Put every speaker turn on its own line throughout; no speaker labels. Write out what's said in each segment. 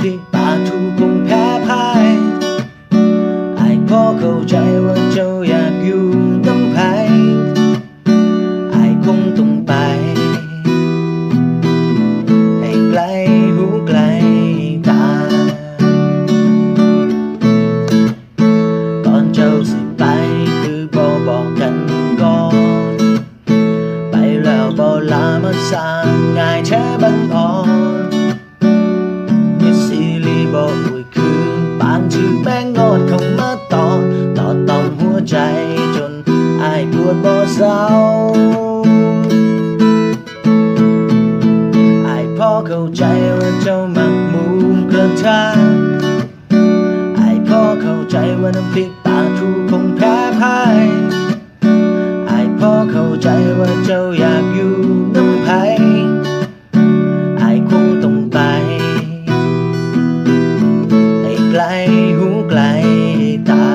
ถูกคงแพ้พ่ายไอ้พอเข้าใจว่าเจ้าอยากอยู่น้ำไผไอ้คงต้องไป ให้ไกลหูไกลตา ก่อนเจ้าสิไปคือบ่บอกกันก่อน ไปแล้วบ่ลามาสร้างง่ายแท้บังอ่อน ว่าน้ำพริกปลาทูคงแพ้พ่ายอายพอเข้าใจว่าเจ้าอยากอยู่น้ำไผอายคงต้องไปให้ไกลหูไกลตา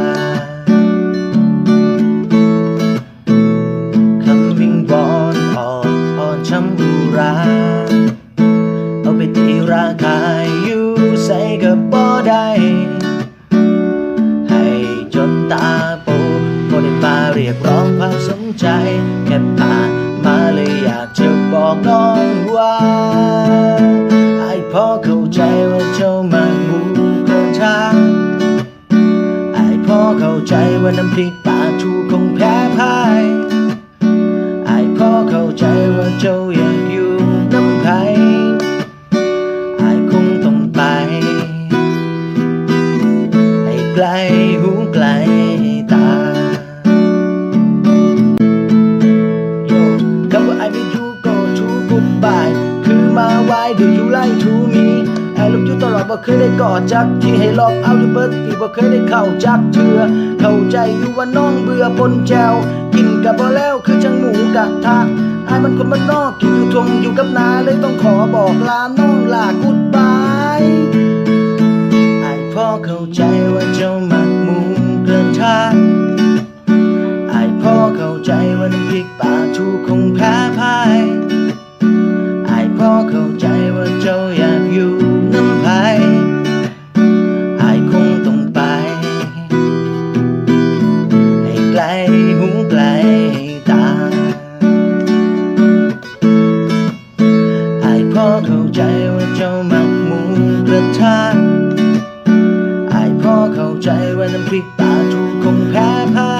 คำวิงวอนอ่อนอ่อนช้ำอุราเอาไปตีราคาอยู่ใส่กับบ่ได้ ตาโปบ่ได้มาเรียกร้องความสนใจแค่ผ่านมาเลยอยากจะบอกน้องว่าไอ้พอเข้าใจว่าเจ้ามาบูกระทาไอ้พอเข้าใจว่าน้ำพริกปลาทูคงแพ้พ่ายไอ้พอเข้าใจว่าเจ้าอยากอยู่น้ำไผไอคงต้องไปให้ไกลหู บ่เคยได้กอดจักที่ให้ลอกเอาอยู่เบิดปีบ่เคยได้เข้าจักเถื่อเข้าใจอยู่ว่าน้องเบื่อปนแจวกินกับบ่แล้วคือจังหมูกัะทะอายมันคนบ้านนอกกินอยู่ทวงอยู่กับนาเลยต้องขอบอกลาน้องลากุดบายอายพ่อเข้าใจว่าเจ้าหมักหมูกระทาะอายพ่อเข้าใจว่าน้ำพริกปลาทูคงแพ้พ่าย เข้าใจว่าเจ้าหมักหมูกระทะไอพ่อเข้าใจว่าน้ำพริกปลาถูกคงแพ้พ่า